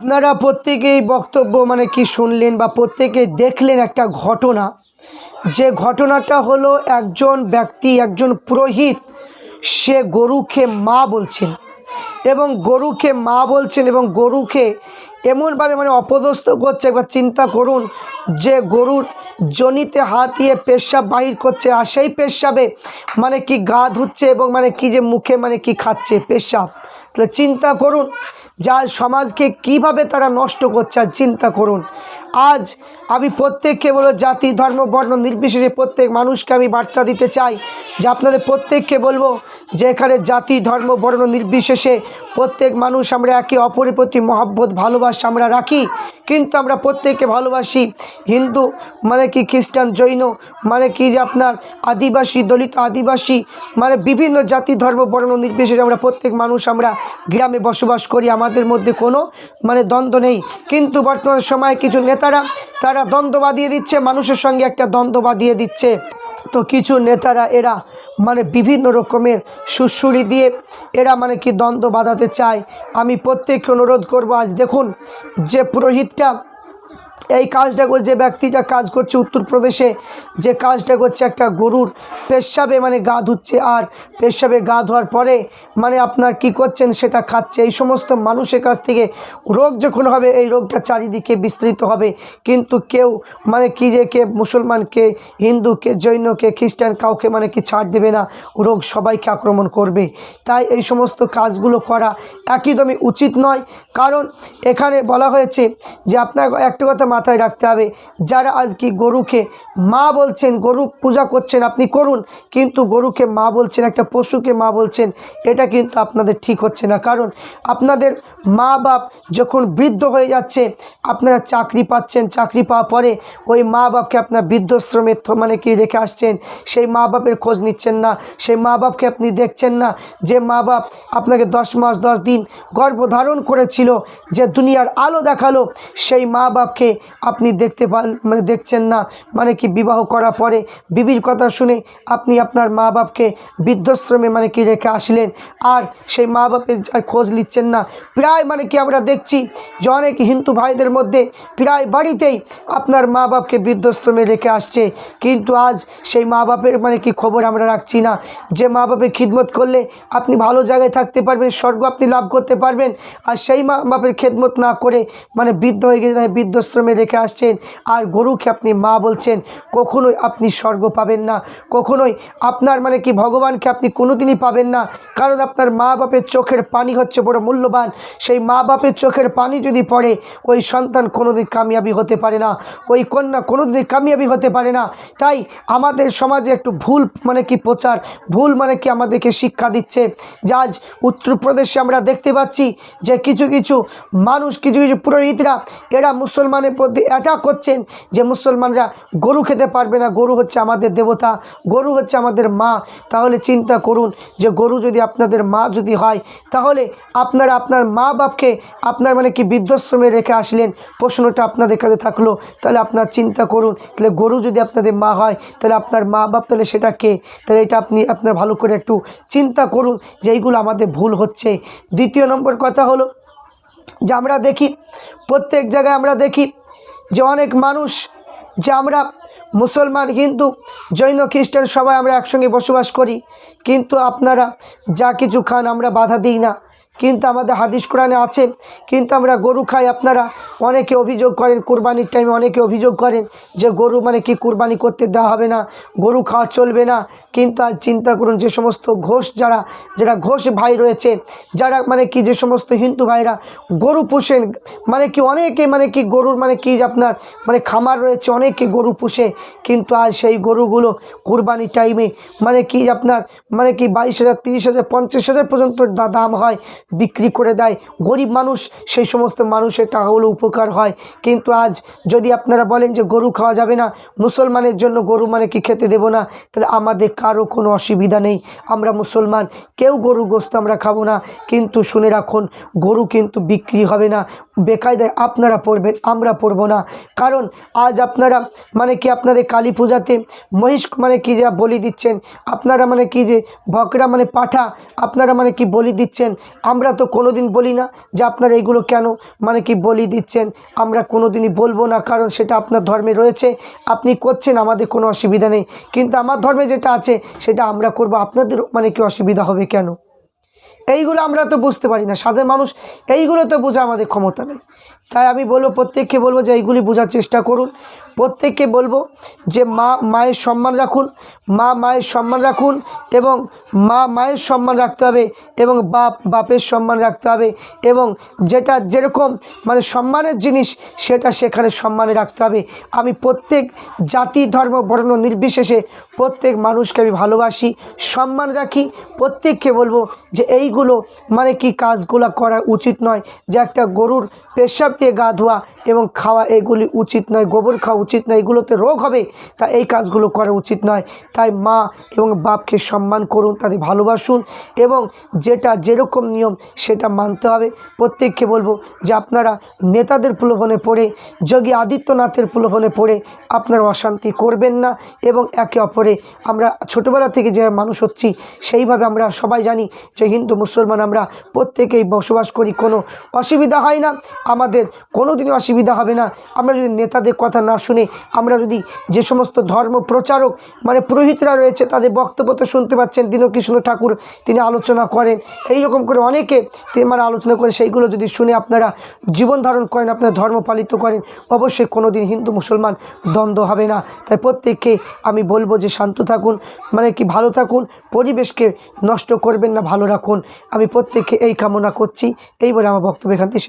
আপনারা প্রত্যেকেই বক্তব্য মানে কি শুনলেন বা প্রত্যেকে দেখলেন একটা ঘটনা। যে ঘটনাটা হলো একজন ব্যক্তি, একজন পুরোহিত, সে গরুকে মা বলছেন এবং গরুকে মা বলছেন এবং গরুকে এমনভাবে মানে অপদস্থ করছে, একবার চিন্তা করুন যে গরুর জনিতে হাত দিয়ে পেশাব বাহির করছে আর সেই পেশাবে মানে কি গা ধুচ্ছে এবং মানে কি যে মুখে মানে কি খাচ্ছে পেশাব। তাহলে চিন্তা করুন যা সমাজকে কীভাবে তারা নষ্ট করছে চিন্তা করুন। আজ আমি প্রত্যেককে বলো জাতি, ধর্ম, বর্ণ নির্বিশেষে প্রত্যেক মানুষকে আমি বার্তা দিতে চাই যে আপনাদের প্রত্যেককে বলব যে এখানে জাতি, ধর্ম, বর্ণ নির্বিশেষে প্রত্যেক মানুষ আমরা একে অপরের প্রতি মহব্বত, ভালোবাসা আমরা রাখি। কিন্তু আমরা প্রত্যেককে ভালোবাসি হিন্দু মানে কি খ্রিস্টান, জৈন মানে কি যে আপনার আদিবাসী, দলিত আদিবাসী মানে বিভিন্ন জাতি, ধর্ম, বর্ণ নির্বিশেষে আমরা প্রত্যেক মানুষ আমরা গ্রামে বসবাস করি। আমাদের মধ্যে কোনো মানে দ্বন্দ্ব নেই। কিন্তু বর্তমান সময়ে কিছু নেতারা তারা দ্বন্দ্ব বাঁধিয়ে দিচ্ছে, মানুষের সঙ্গে একটা দ্বন্দ্ব বাঁধিয়ে দিচ্ছে। তো কিছু নেতারা এরা মানে বিভিন্ন রকমের সুশুরি দিয়ে এরা মানে কি দ্বন্দ্ব বাঁধাতে চায়। আমি প্রত্যেককে অনুরোধ করব, আজ দেখুন যে পুরোহিতটা এই কাজটা করছে, যে ব্যক্তিটা কাজ করছে উত্তরপ্রদেশে, যে কাজটা করছে একটা গরুর পেশাবে মানে গা ধুচ্ছে, আর পেশাবে গা ধোয়ার পরে মানে আপনার কি করছেন সেটা খাচ্ছে। এই সমস্ত মানুষের কাছ থেকে রোগ যখন হবে, এই রোগটা চারিদিকে বিস্তৃত হবে। কিন্তু কেউ মানে কি যে কে মুসলমান, কে হিন্দু, কে জৈন, কে খ্রিস্টান, কাউকে মানে কি ছাড় দেবে না, রোগ সবাইকে আক্রমণ করবে। তাই এই সমস্ত কাজগুলো করা একদমই উচিত নয়। কারণ এখানে বলা হয়েছে যে আপনার একটা কথা মাথায় রাখতে হবে। যারা আজকে গরুকে মা বলছেন, গরু পূজা করছেন, আপনি করুন। কিন্তু গরুকে মা বলছেন, একটা পশুকে মা বলছেন, এটা কিন্তু আপনাদের ঠিক হচ্ছে না। কারণ আপনাদের মা বাপ যখন বৃদ্ধ হয়ে যাচ্ছে, আপনারা চাকরি পাচ্ছেন। চাকরি পাওয়ার পরে ওই মা বাপকে আপনার বৃদ্ধাশ্রমে থ- মানে কি রেখে আসছেন? সেই মা বাপের খোঁজ নিচ্ছেন না। সেই মা বাপকে আপনি দেখছেন না যে মা বাপ আপনাকে দশ মাস, দশ দিন গর্ভধারণ করেছিল, যে দুনিয়ার আলো দেখাল। সেই মা বাপকে আপনি দেখতে পান মানে দেখছেন না মানে কি বিবাহ করার পরে বিবির কথা শুনে আপনি আপনার মা বাপকে বৃদ্ধাশ্রমে মানে কি রেখে আসলেন? আর সেই মা বাপের খোঁজ নিচ্ছেন না। প্রায় মানে কি আমরা দেখছি যে অনেক হিন্দু ভাইদের মধ্যে প্রায় বাড়িতেই আপনার মা বাপকে বৃদ্ধাশ্রমে রেখে আসছে। কিন্তু আজ সেই মা বাপের মানে কি খবর আমরা রাখছি না। যে মা বাপের খিদমত করলে আপনি ভালো জায়গায় থাকতে পারবেন, স্বর্গ আপনি লাভ করতে পারবেন। আর সেই মা বাপের খেদমত না করে মানে বৃদ্ধ হয়ে গেছে, তাই বৃদ্ধাশ্রমে রেখে আসছেন। আর গরুকে আপনি মা বলছেন, কখনোই আপনি স্বর্গ পাবেন না। কখনোই আপনার মানে কি ভগবানকে আপনি কোনোদিনই পাবেন না। কারণ আপনার মা বাপের চোখের পানি হচ্ছে বড় মূল্যবান। সেই মা বাপের চোখের পানি যদি পড়ে, ওই সন্তান কোনোদিন কামিয়াবি হতে পারে না। ওই কন্যা কোনোদিনই কামিয়াবি হতে পারে না। তাই আমাদের সমাজে একটু ভুল মানে কি প্রচার, ভুল মানে কি আমাদেরকে শিক্ষা দিচ্ছে। যে আজ উত্তরপ্রদেশে আমরা দেখতে পাচ্ছি যে কিছু কিছু মানুষ, কিছু কিছু পুরোহিতরা, এরা মুসলমানের প্রতি অ্যাটাক করছেন যে মুসলমানরা গরু খেতে পারবে না, গরু হচ্ছে আমাদের দেবতা, গরু হচ্ছে আমাদের মা, তাহলে চিন্তা করুন যে গরু যদি আপনাদের মা যদি হয়, তাহলে আপনারা আপনার মা বাপকে আপনার মানে কি বৃদ্ধাশ্রমে রেখে আসলেন, প্রশ্নটা আপনাদের কাছে থাকল, তাহলে আপনার চিন্তা করুন, তাহলে গরু যদি আপনাদের মা হয়, তাহলে আপনার মা বাপ তাহলে সেটা কে? তাহলে এটা আপনি আপনার ভালো করে একটু চিন্তা করুন যে এইগুলো আমাদের ভুল হচ্ছে। দ্বিতীয় নম্বর কথা হলো যে আমরা দেখি, প্রত্যেক জায়গায় আমরা দেখি যে অনেক মানুষ, যে আমরা মুসলমান, হিন্দু, জৈন, খ্রিস্টান সবাই আমরা একসঙ্গে বসবাস করি। কিন্তু আপনারা যা কিছু খান আমরা বাধা দিই না। কিন্তু আমাদের হাদিস কোরআনে আছে, কিন্তু আমরা গরু খাই আপনারা, অনেকে অভিযোগ করেন কুরবানির টাইমে অনেকে অভিযোগ করেন যে গরু মানে কি কুরবানি করতে দেওয়া হবে না, গরু খাওয়া চলবে না। কিন্তু আজ চিন্তা করুন যে সমস্ত ঘোষ যারা যারা ঘোষ ভাই রয়েছে, যারা মানে কি যে সমস্ত হিন্দু ভাইরা গরু পোষেন মানে কি অনেকে মানে কি গরুর মানে কি আপনার মানে খামার রয়েছে, অনেকে গরু পুষে, কিন্তু আজ সেই গরুগুলো কুরবানির টাইমে মানে কি আপনার মানে কি বাইশ হাজার, তিরিশ হাজার, পঞ্চাশ হাজার পর্যন্ত দাম হয়। বিক্রি করে দেয়। গরিব মানুষ, সেই সমস্ত মানুষের টাকাগুলো উপকার হয়। কিন্তু আজ যদি আপনারা বলেন যে গরু খাওয়া যাবে না, মুসলমানের জন্য গরু মানে কি খেতে দেব না? তাহলে আমাদের কারও কোনো অসুবিধা নেই। আমরা মুসলমান, কেউ গরু গোস্ত আমরা খাব না। কিন্তু শুনে রাখুন, গরু কিন্তু বিক্রি হবে না। বেকায়দায় আপনারা পড়বেন, আমরা পড়ব না। কারণ আজ আপনারা মানে কি আপনাদের কালী পূজাতে মহিষ মানে কি যা বলি দিচ্ছেন, আপনারা মানে কি যে বকরা মানে পাঠা, আপনারা মানে কি বলি দিচ্ছেন, আমরা তো কোনো দিন বলি না যে আপনারা এইগুলো কেন মানে কি বলি দিচ্ছেন, আমরা কোনো দিনই বলব না, কারণ সেটা আপনার ধর্মে রয়েছে, আপনি করছেন, আমাদের কোনো অসুবিধা নেই। কিন্তু আমার ধর্মে যেটা আছে, সেটা আমরা করব, আপনাদের মানে কি অসুবিধা হবে কেন? এইগুলো আমরা তো বুঝতে পারি না। সাধারণ মানুষ এইগুলো তো বোঝা আমাদের ক্ষমতা নেই। তাই আমি বলব, প্রত্যেককে বলব যে এইগুলি বোঝার চেষ্টা করুন। প্রত্যেককে বলব যে মা মায়ের সম্মান রাখুন, মা মায়ের সম্মান রাখুন এবং মা মায়ের সম্মান রাখতে হবে এবং বাপ বাপের সম্মান রাখতে হবে এবং যেটা যেরকম মানে সম্মানের জিনিস সেটা সেখানে সম্মানে রাখতে হবে। আমি প্রত্যেক জাতি, ধর্ম, বর্ণ নির্বিশেষে প্রত্যেক মানুষকে আমি ভালোবাসি, সম্মান রাখি। প্রত্যেককে বলব যে এইগুলো মানে কি কাজগুলো করা উচিত নয় যে একটা গরুর পেশাব দিয়ে গা ধোয়া এবং খাওয়া এগুলি উচিত নয়, গোবর খাওয়া উচিত নয়, এগুলোতে রোগ হবে, তা এই কাজগুলো করা উচিত নয়। তাই মা এবং বাপকে সম্মান করুন, তাদের ভালোবাসুন এবং যেটা যেরকম নিয়ম সেটা মানতে হবে। প্রত্যেককে বলব যে আপনারা নেতাদের প্রলোভনে পড়ে, যোগী আদিত্যনাথের প্রলোভনে পড়ে আপনারা অশান্তি করবেন না এবং একে অপরে আমরা ছোটোবেলা থেকে যে মানুষ হচ্ছি, সেইভাবে আমরা সবাই জানি যে হিন্দু, মুসলমান আমরা প্রত্যেকেই বসবাস করি, কোনো অসুবিধা হয় না। আমাদের কোনো দিনই অসুবিধা হবে না। আমরা যদি নেতাদের কথা না শুনে, আমরা যদি যে সমস্ত ধর্ম প্রচারক মানে পুরোহিতরা রয়েছে, তাদের বক্তব্য তো শুনতে পাচ্ছেন দীনকৃষ্ণ ঠাকুর, তিনি আলোচনা করেন। এই রকম করে অনেকে তিনি মানে আলোচনা করে সেইগুলো যদি শুনে আপনারা জীবন ধারণ করেন, আপনারা ধর্ম পালিত করেন, অবশ্যই কোনো দিন হিন্দু, মুসলমান দ্বন্দ্ব হবে না। তাই প্রত্যেককে আমি বলব যে শান্ত থাকুন মানে কি ভালো থাকুন, পরিবেশকে নষ্ট করবেন না, ভালো রাখুন। আমি প্রত্যেককে এই কামনা করছি। এই বলে আমার বক্তব্য এখান থেকে